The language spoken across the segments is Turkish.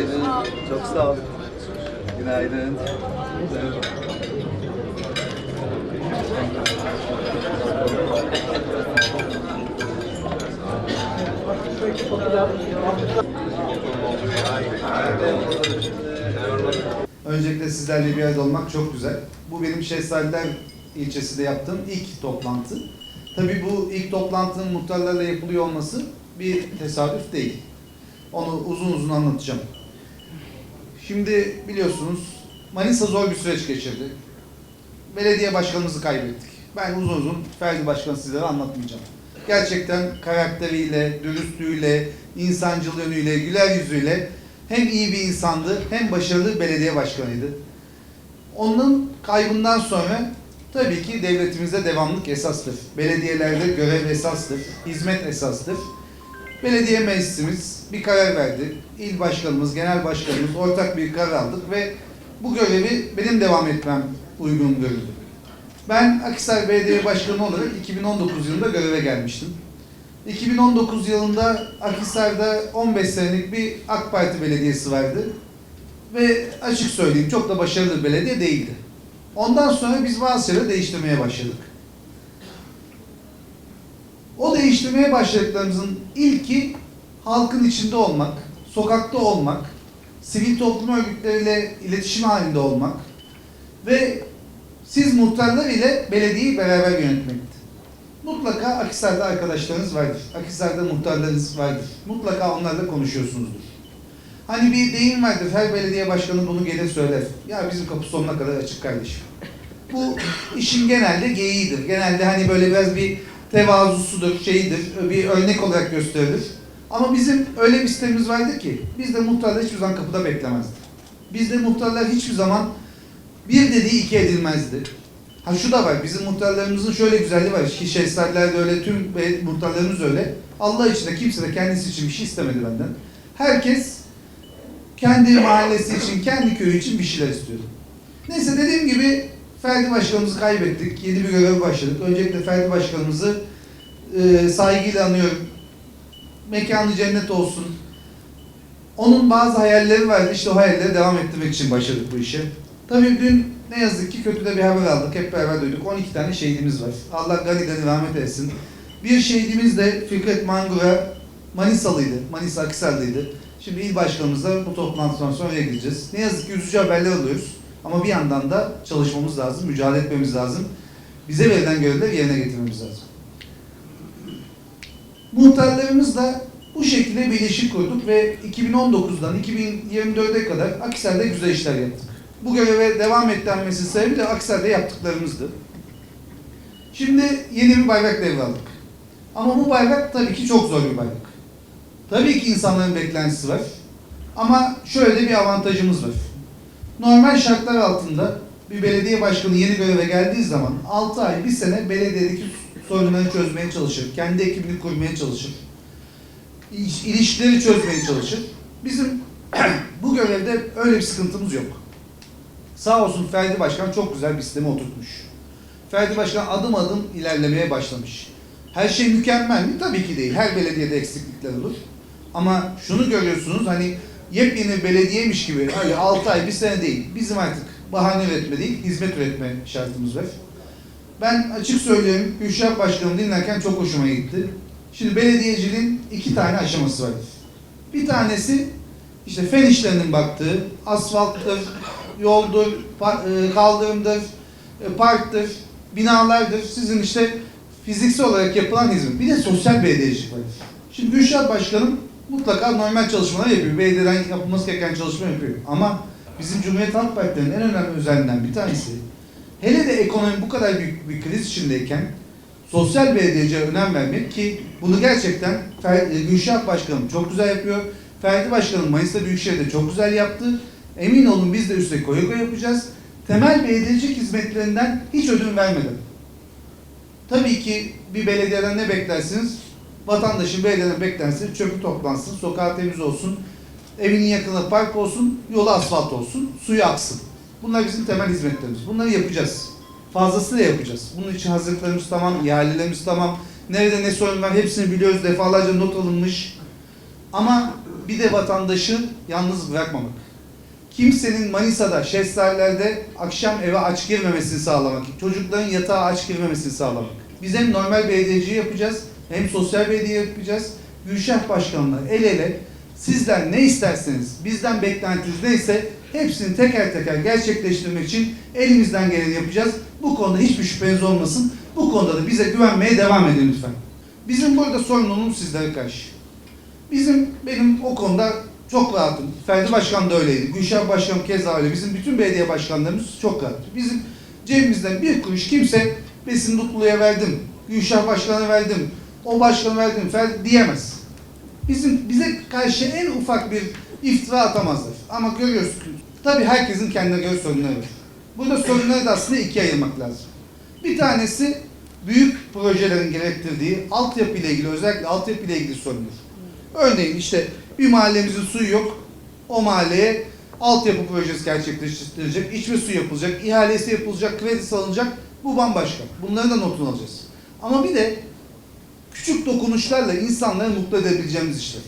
Günaydın. Çok sağ olun. Günaydın. Öncelikle sizlerle bir arada olmak çok güzel. Bu benim Şehzadeler ilçesinde yaptığım ilk toplantı. Tabii bu ilk toplantının muhtarlarla yapılıyor olması bir tesadüf değil. Onu uzun uzun anlatacağım. Şimdi biliyorsunuz Manisa zor bir süreç geçirdi. Belediye başkanımızı kaybettik. Ben uzun uzun Ferdi Başkanı sizlere anlatmayacağım. Gerçekten karakteriyle, dürüstlüğüyle, insancıl yönüyle, güler yüzüyle hem iyi bir insandı hem başarılı belediye başkanıydı. Onun kaybından sonra tabii ki devletimizde devamlık esastır. Belediyelerde görev esastır, hizmet esastır. Belediye meclisimiz bir karar verdi. İl başkanımız, genel başkanımız ortak bir karar aldık ve bu görevi benim devam etmem uygun görüldü. Ben Akhisar Belediye Başkanı olarak 2019 yılında göreve gelmiştim. 2019 yılında Akhisar'da 15 senelik bir AK Parti belediyesi vardı. Ve açık söyleyeyim çok da başarılı bir belediye değildi. Ondan sonra biz bazı değiştirmeye başladık. O değiştirmeye başladıklarımızın ilki halkın içinde olmak, sokakta olmak, sivil toplum örgütleriyle iletişim halinde olmak ve siz muhtarlar ile belediyeyi beraber yönetmekti. Mutlaka Akhisar'da arkadaşlarınız vardır. Akhisar'da muhtarlarınız vardır. Mutlaka onlarla konuşuyorsunuzdur. Hani bir deyim vardır, her belediye başkanı bunu gelir söyler. Ya bizim kapı sonuna kadar açık kardeşim. Bu işin genelde geyiğidir. Genelde hani böyle biraz bir tevazusudur, şeyidir, bir örnek olarak gösterilir. Ama bizim öyle bir sistemimiz vardı ki, bizde muhtarlar hiçbir zaman kapıda beklemezdi. Bizde muhtarlar hiçbir zaman bir dediği iki edilmezdi. Ha şu da var, bizim muhtarlarımızın şöyle güzelliği var. Ki Şehzadeler de öyle, tüm muhtarlarımız öyle. Allah için de kimse de kendisi için bir şey istemedi benden. Herkes kendi mahallesi için, kendi köyü için bir şeyler istiyordu. Neyse dediğim gibi Ferdi Başkanımızı kaybettik. Yeni bir göreve başladık. Öncelikle Ferdi Başkanımızı e, saygıyla anıyorum. Mekanı cennet olsun. Onun bazı hayalleri vardı. İşte o hayalleri devam ettirmek için başladık bu işe. Tabii dün ne yazık ki kötü de bir haber aldık. Hep beraber duyduk. 12 tane şehidimiz var. Allah gani gani rahmet eylesin. Bir şehidimiz de Fikret Mangura Manisalıydı. Manisa Akhisarlıydı. Şimdi il başkanımızla bu toplantıdan sonra oraya gideceğiz. Ne yazık ki üzücü haberler alıyoruz. Ama bir yandan da çalışmamız lazım, mücadele etmemiz lazım. Bize verilen görevleri yerine getirmemiz lazım. Muhtarlarımızla bu şekilde bir ilişki kurduk ve 2019'dan 2024'e kadar Akhisar'da güzel işler yaptık. Bu göreve devam ettirilmesi sebebi de Akhisar'da yaptıklarımızdı. Şimdi yeni bir bayrak devraldık. Ama bu bayrak tabii ki çok zor bir bayrak. Tabii ki insanların beklentisi var. Ama şöyle de bir avantajımız var. Normal şartlar altında bir belediye başkanı yeni göreve geldiği zaman 6 ay, 1 sene belediyedeki sorunları çözmeye çalışır. Kendi ekibini kurmaya çalışır. İş- ilişkileri çözmeye çalışır. Bizim bu görevde öyle bir sıkıntımız yok. Sağ olsun Ferdi Başkan çok güzel bir sisteme oturtmuş. Ferdi Başkan adım adım ilerlemeye başlamış. Her şey mükemmel mi? Tabii ki değil. Her belediyede eksiklikler olur. Ama şunu görüyorsunuz hani yepyeni bir belediyeymiş gibi hani 6 ay bir sene değil. Bizim artık bahane üretme değil, hizmet üretme şartımız var. Ben açık söyleyeyim, Gülşah Başkanım dinlerken çok hoşuma gitti. Şimdi belediyeciliğin iki tane aşaması var. Bir tanesi işte fen işlerinin baktığı, asfalttır, yoldur, e, kaldırımdır, e, parktır, binalardır. Sizin işte fiziksel olarak yapılan hizmet. Bir de sosyal belediyecilik var. Şimdi Gülşah Başkanım mutlaka normal çalışmalar yapıyor. Belediyeden yapılması gereken çalışma yapıyor. Ama bizim Cumhuriyet Halk Partilerinin en önemli özelliğinden bir tanesi hele de ekonomi bu kadar büyük bir kriz içindeyken sosyal belediyeciye önem vermek ki bunu gerçekten e, Gülşah Başkanım çok güzel yapıyor. Ferdi Başkanım Mayıs'ta Büyükşehir'de çok güzel yaptı. Emin olun biz de üstte koyu koyu yapacağız. Temel belediyecilik hizmetlerinden hiç ödün vermeden. Tabii ki bir belediyeden ne beklersiniz? Vatandaşın belediyeden beklentisi çöpü toplansın, sokağı temiz olsun, evinin yakınında park olsun, yolu asfalt olsun, suyu aksın. Bunlar bizim temel hizmetlerimiz. Bunları yapacağız. Fazlasıyla yapacağız. Bunun için hazırlıklarımız tamam, ihalelerimiz tamam. Nerede ne sorun var hepsini biliyoruz. Defalarca not alınmış. Ama bir de vatandaşı yalnız bırakmamak. Kimsenin Manisa'da, şehzadelerde akşam eve aç girmemesini sağlamak. Çocukların yatağa aç girmemesini sağlamak. Biz hem normal belediyeci yapacağız, hem sosyal belediye yapacağız. Gülşah Başkan'la el ele sizler ne isterseniz, bizden beklentiniz neyse hepsini teker teker gerçekleştirmek için elimizden geleni yapacağız. Bu konuda hiçbir şüpheniz olmasın. Bu konuda da bize güvenmeye devam edin lütfen. Bizim burada sorunumuz sizlere karşı. Bizim, benim o konuda çok rahatım. Ferdi Başkan da öyleydi. Gülşah Başkan keza öyle. Bizim bütün belediye başkanlarımız çok rahat. Bizim cebimizden bir kuruş kimse Besin Mutlu'ya verdim, Gülşah Başkan'a verdim, o başkanı verdim Ferdi diyemez. Bizim bize karşı en ufak bir iftira atamazlar. Ama görüyoruz tabii herkesin kendine göre sorunları var. Burada sorunları da aslında ikiye ayırmak lazım. Bir tanesi büyük projelerin gerektirdiği altyapı ile ilgili özellikle altyapı ile ilgili sorunlar. Örneğin işte bir mahallemizin suyu yok. O mahalleye altyapı projesi gerçekleştirilecek, içme suyu yapılacak, ihalesi yapılacak, kredisi alınacak. Bu bambaşka. Bunların da notunu alacağız. Ama bir de küçük dokunuşlarla insanları mutlu edebileceğimiz işler.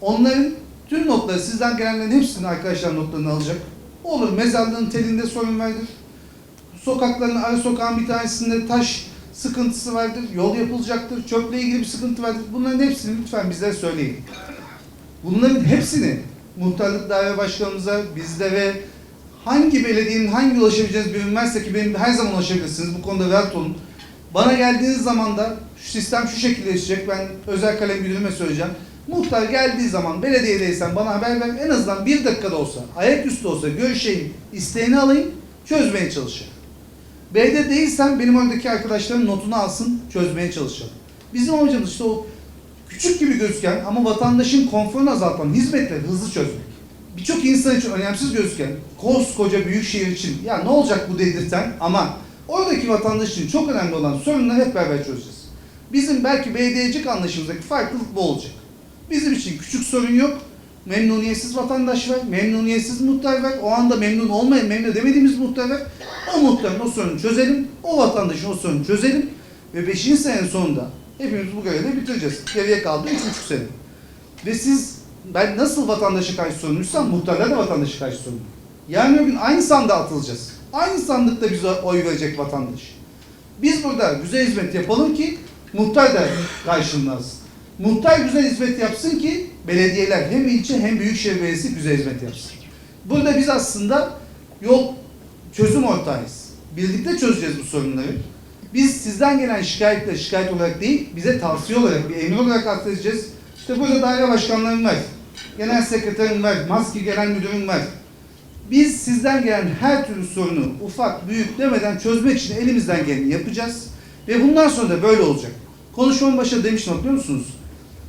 Onların tüm notları sizden gelenlerin hepsini arkadaşlar notlarını alacak. Olur mezarlığın telinde sorun vardır. Sokakların ara sokağın bir tanesinde taş sıkıntısı vardır. Yol yapılacaktır. Çöple ilgili bir sıkıntı vardır. Bunların hepsini lütfen bizlere söyleyin. Bunların hepsini muhtarlık daire başkanımıza, bizlere hangi belediyenin hangi ulaşabileceğiniz birim varsa ki benim her zaman ulaşabilirsiniz. Bu konuda rahat olun. Bana geldiğiniz zaman da şu sistem şu şekilde işleyecek. Ben özel kalem müdürüme söyleyeceğim. Muhtar geldiği zaman belediyedeysen bana haber ver. En azından bir dakikada olsa, ayaküstü olsa görüşeyim, isteğini alayım, çözmeye çalışayım. B'de değilsen benim oradaki arkadaşlarım notunu alsın, çözmeye çalışalım. Bizim amacımız işte o küçük gibi gözüken ama vatandaşın konforunu azaltan hizmetleri hızlı çözmek. Birçok insan için önemsiz gözüken koskoca büyük şehir için ya ne olacak bu dedirten ama oradaki vatandaş için çok önemli olan sorunları hep beraber çözeceğiz. Bizim belki belediyecilik anlayışımızdaki farklılık bu olacak. Bizim için küçük sorun yok. Memnuniyetsiz vatandaş var, memnuniyetsiz muhtar. O anda memnun olmayan, memnun edemediğimiz muhtar. O muhtarın o sorunu çözelim, o vatandaşın o sorunu çözelim. Ve 5. senenin sonunda hepimiz bu görevi bitireceğiz. Geriye kaldı 3,5 sene. Ve siz, ben nasıl vatandaşa karşı sorumluysam muhtarlar da vatandaşa karşı sorumlu. Yarın öbür gün aynı sandığa atılacağız. Aynı sandıkta bize oy verecek vatandaş. Biz burada güzel hizmet yapalım ki muhtar da karşılığını alsın. Muhtar güzel hizmet yapsın ki belediyeler hem ilçe hem büyükşehir belediyesi güzel hizmet yapsın. Burada biz aslında yol çözüm ortağıyız. Birlikte çözeceğiz bu sorunları. Biz sizden gelen şikayetle şikayet olarak değil, bize tavsiye olarak, bir emir olarak aktaracağız. İşte burada daire başkanlarım var, genel sekreterim var, maski genel müdürüm var. Biz sizden gelen her türlü sorunu ufak, büyük demeden çözmek için elimizden geleni yapacağız. Ve bundan sonra da böyle olacak. Konuşmanın başında demiştim biliyor musunuz?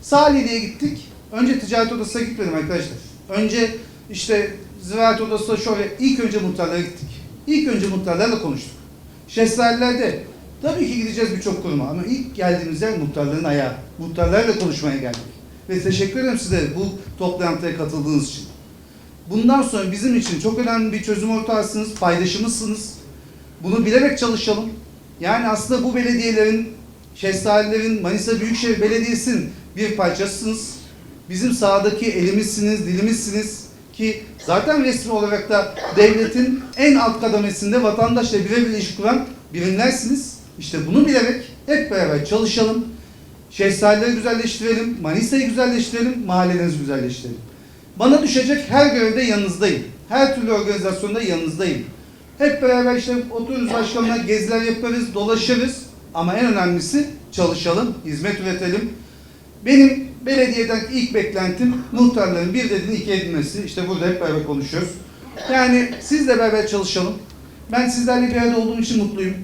Salihli'ye gittik. Önce ticaret odasına gitmedim arkadaşlar. Önce işte ziraat odasına şöyle ilk önce muhtarlara gittik. İlk önce muhtarlarla konuştuk. Şehzadelerde tabii ki gideceğiz birçok kuruma ama ilk geldiğimiz yer muhtarların ayağı. Muhtarlarla konuşmaya geldik. Ve teşekkür ederim size bu toplantıya katıldığınız için. Bundan sonra bizim için çok önemli bir çözüm ortağısınız, paydaşımızsınız. Bunu bilerek çalışalım. Yani aslında bu belediyelerin, şehzadelerin, Manisa Büyükşehir Belediyesi'nin bir parçasısınız. Bizim sahadaki elimizsiniz, dilimizsiniz ki zaten resmi olarak da devletin en alt kademesinde vatandaşla birebir ilişki kuran birimlersiniz. İşte bunu bilerek hep beraber çalışalım. Şehzadeleri güzelleştirelim, Manisa'yı güzelleştirelim, mahallelerinizi güzelleştirelim. Bana düşecek her görevde yanınızdayım. Her türlü organizasyonda yanınızdayım. Hep beraber işte otururuz başkanla geziler yaparız, dolaşırız. Ama en önemlisi çalışalım, hizmet üretelim. Benim belediyeden ilk beklentim muhtarların bir dediğini iki edilmesi. İşte burada hep beraber konuşuyoruz. Yani sizle beraber çalışalım. Ben sizlerle bir arada olduğum için mutluyum.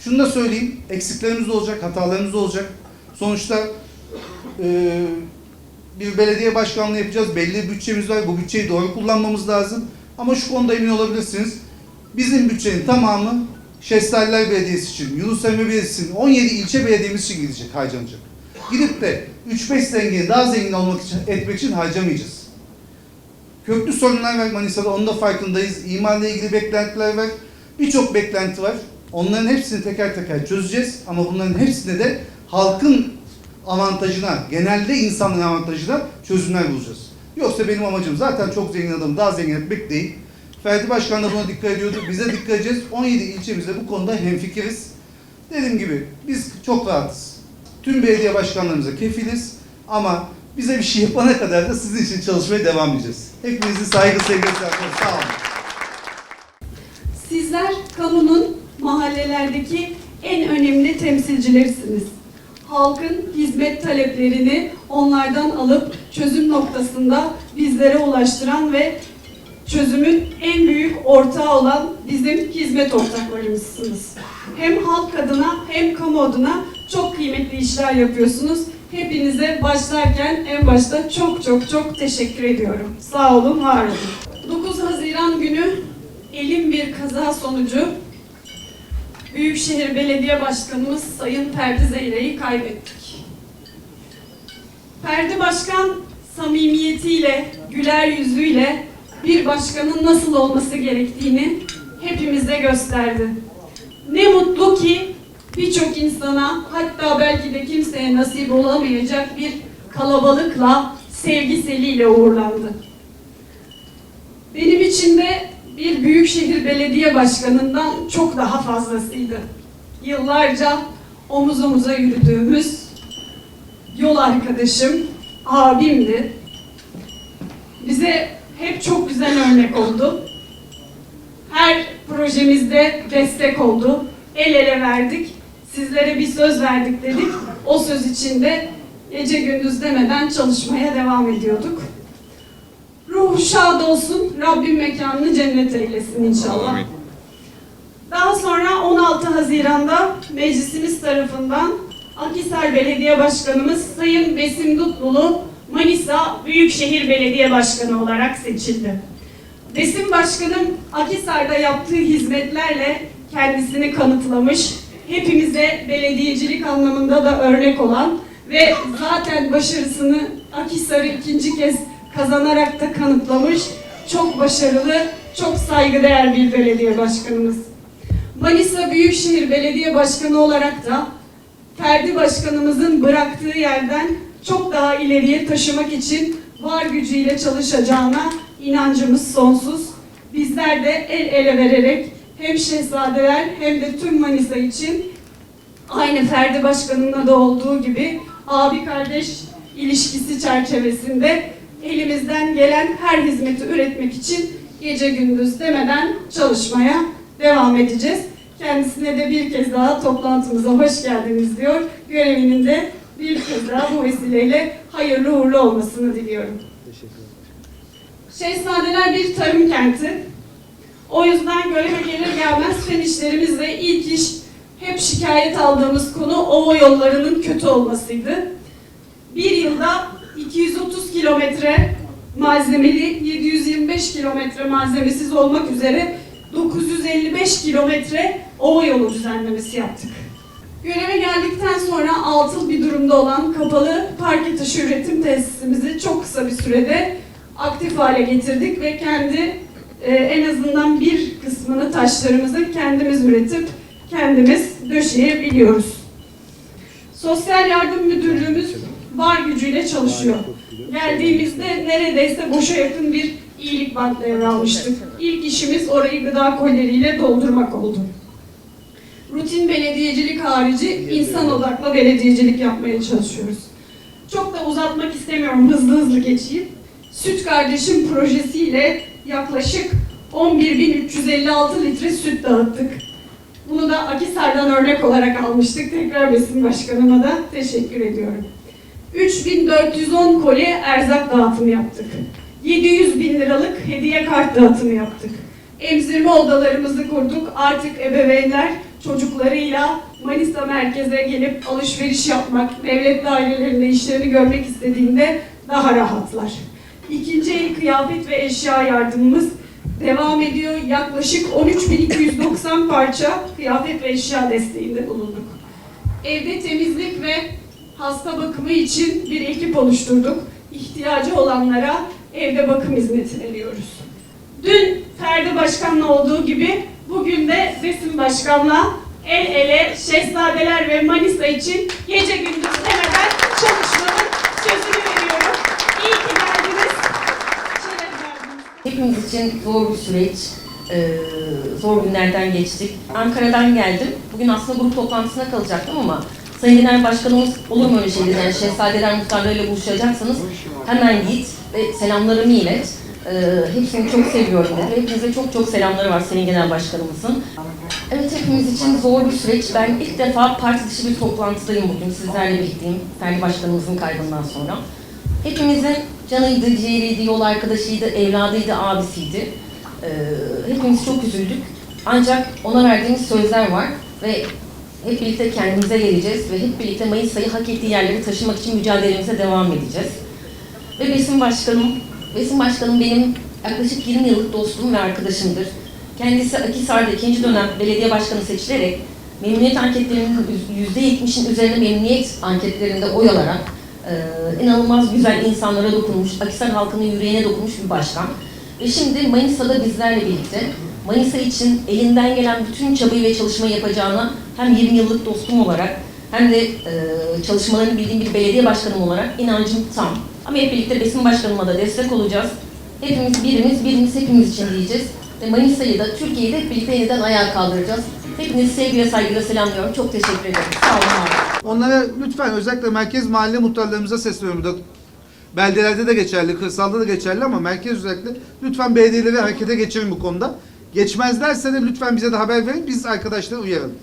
Şunu da söyleyeyim, eksiklerimiz de olacak, hatalarımız da olacak. Sonuçta eee bir belediye başkanlığı yapacağız. Belli bir bütçemiz var. Bu bütçeyi doğru kullanmamız lazım. Ama şu konuda emin olabilirsiniz. Bizim bütçenin tamamı Şehzadeler Belediyesi için, Yunus Emre Belediyesi'nin 17 ilçe belediyemiz için gidecek, harcanacak. Gidip de 3-5 zengin, daha zengin olmak için, etmek için harcamayacağız. Köklü sorunlar var Manisa'da, onun da farkındayız. İmarla ilgili beklentiler var. Birçok beklenti var. Onların hepsini teker teker çözeceğiz. Ama bunların hepsinde de halkın avantajına, genelde insanın avantajına çözümler bulacağız. Yoksa benim amacım zaten çok zengin adamı daha zengin etmek değil. Ferdi Başkan da buna dikkat ediyordu. Biz de dikkat edeceğiz. 17 ilçemizde bu konuda hemfikiriz. Dediğim gibi biz çok rahatız. Tüm belediye başkanlarımıza kefiliz ama bize bir şey yapana kadar da sizin için çalışmaya devam edeceğiz. Hepinizi saygı sevgiyle selamlıyorum. Sağ olun. Sizler kamunun mahallelerdeki en önemli temsilcilerisiniz. Halkın hizmet taleplerini onlardan alıp çözüm noktasında bizlere ulaştıran ve çözümün en büyük ortağı olan bizim hizmet ortaklarımızsınız. Hem halk adına hem kamu adına çok kıymetli işler yapıyorsunuz. Hepinize başlarken en başta çok çok çok teşekkür ediyorum. Sağ olun, var olun. 9 Haziran günü elim bir kaza sonucu Büyükşehir Belediye Başkanımız Sayın Ferdi Zeyre'yi kaybettik. Ferdi Başkan samimiyetiyle, güler yüzüyle bir başkanın nasıl olması gerektiğini hepimize gösterdi. Ne mutlu ki birçok insana hatta belki de kimseye nasip olamayacak bir kalabalıkla, sevgiseliyle uğurlandı. Benim için de bir büyükşehir belediye başkanından çok daha fazlasıydı. Yıllarca omuz omuza yürüdüğümüz yol arkadaşım, abimdi. Bize hep çok güzel örnek oldu. Her projemizde destek oldu. El ele verdik. Sizlere bir söz verdik dedik. O söz içinde gece gündüz demeden çalışmaya devam ediyorduk. Ruhu şad olsun, Rabbim mekanını cennet eylesin inşallah. Daha sonra 16 Haziran'da meclisimiz tarafından Akhisar Belediye Başkanımız Sayın Besim Dutlulu Manisa Büyükşehir Belediye Başkanı olarak seçildi. Besim Başkanım Akhisar'da yaptığı hizmetlerle kendisini kanıtlamış, hepimize belediyecilik anlamında da örnek olan ve zaten başarısını Akhisar'ı ikinci kez kazanarak da kanıtlamış, çok başarılı, çok saygıdeğer bir belediye başkanımız. Manisa Büyükşehir Belediye Başkanı olarak da Ferdi Başkanımızın bıraktığı yerden çok daha ileriye taşımak için var gücüyle çalışacağına inancımız sonsuz. Bizler de el ele vererek hem şehzadeler hem de tüm Manisa için aynı Ferdi Başkanımla da olduğu gibi abi kardeş ilişkisi çerçevesinde elimizden gelen her hizmeti üretmek için gece gündüz demeden çalışmaya devam edeceğiz. Kendisine de bir kez daha toplantımıza hoş geldiniz diyor. Görevinin de bir kez daha bu vesileyle hayırlı uğurlu olmasını diliyorum. Şehzadeler bir tarım kenti. O yüzden göreve gelir gelmez fen işlerimizle ilk iş hep şikayet aldığımız konu ova yollarının kötü olmasıydı. Bir yılda 230 kilometre malzemeli, 725 kilometre malzemesiz olmak üzere 955 kilometre ova yolu düzenlemesi yaptık. Göreve geldikten sonra atıl bir durumda olan kapalı parke taşı üretim tesisimizi çok kısa bir sürede aktif hale getirdik ve kendi e, en azından bir kısmını taşlarımızı kendimiz üretip kendimiz döşeyebiliyoruz. Sosyal Yardım Müdürlüğümüz var gücüyle çalışıyor. Geldiğimizde neredeyse boşa yakın bir iyilik bank devralmıştık. İlk işimiz orayı gıda kolleriyle doldurmak oldu. Rutin belediyecilik harici insan odaklı belediyecilik yapmaya çalışıyoruz. Çok da uzatmak istemiyorum, hızlı hızlı geçeyim. Süt Kardeşim projesiyle yaklaşık 11.356 litre süt dağıttık. Bunu da Akisar'dan örnek olarak almıştık. Tekrar Besin Başkanıma da teşekkür ediyorum. 3410 koli erzak dağıtımı yaptık. 700 bin liralık hediye kart dağıtımı yaptık. Emzirme odalarımızı kurduk. Artık ebeveynler çocuklarıyla Manisa merkeze gelip alışveriş yapmak, devlet dairelerinde işlerini görmek istediğinde daha rahatlar. İkinci el kıyafet ve eşya yardımımız devam ediyor. Yaklaşık 13.290 parça kıyafet ve eşya desteğinde bulunduk. Evde temizlik ve hasta bakımı için bir ekip oluşturduk. İhtiyacı olanlara evde bakım hizmeti veriyoruz. Dün Ferdi Başkan'la olduğu gibi Bugün de resim başkanla el ele Şehzadeler ve Manisa için gece gündüz demeden çalışmanın sözünü veriyorum. İyi ki geldiniz. Şeref. Hepimiz için zor bir süreç. Ee, zor günlerden geçtik. Ankara'dan geldim. Bugün aslında grup toplantısına kalacaktım ama Sayın Genel Başkanımız olur mu öyle şey. Yani şehzadeler muhtarlarıyla buluşacaksanız hemen git ve selamlarımı ilet. E, hepsini çok seviyorum. Hepinize çok çok selamları var Sayın Genel Başkanımızın. Evet hepimiz için zor bir süreç. Ben ilk defa parti dışı bir toplantıdayım bugün sizlerle birlikteyim. Ferdi Başkanımızın kaybından sonra. Hepimizin canıydı, ciğeriydi, yol arkadaşıydı, evladıydı, abisiydi. Ee, hepimiz çok üzüldük. Ancak ona verdiğimiz sözler var ve hep birlikte kendimize geleceğiz ve hep birlikte Mayıs ayı hak ettiği yerleri taşımak için mücadelemize devam edeceğiz. Ve Besim Başkanım, Besim Başkanım benim yaklaşık 20 yıllık dostum ve arkadaşımdır. Kendisi Akhisar'da ikinci dönem belediye başkanı seçilerek memnuniyet anketlerinin %70'in üzerine memnuniyet anketlerinde oy alarak e, inanılmaz güzel insanlara dokunmuş, Akhisar halkının yüreğine dokunmuş bir başkan. Ve şimdi Manisa'da bizlerle birlikte Manisa için elinden gelen bütün çabayı ve çalışmayı yapacağına hem 20 yıllık dostum olarak hem de e, çalışmalarını bildiğim bir belediye başkanım olarak inancım tam. Ama hep birlikte Besim Başkanıma da destek olacağız. Hepimiz birimiz, birimiz hepimiz için diyeceğiz. Ve Manisa'yı da Türkiye'yi de hep birlikte yeniden ayağa kaldıracağız. Hepinizi sevgiyle saygıyla selamlıyorum. Çok teşekkür ederim. Sağ olun abi. Onlara lütfen özellikle merkez mahalle muhtarlarımıza sesleniyorum. Burada beldelerde de geçerli, kırsalda da geçerli ama merkez özellikle lütfen belediyeleri harekete geçirin bu konuda. Geçmezlerse de lütfen bize de haber verin. Biz arkadaşları uyaralım.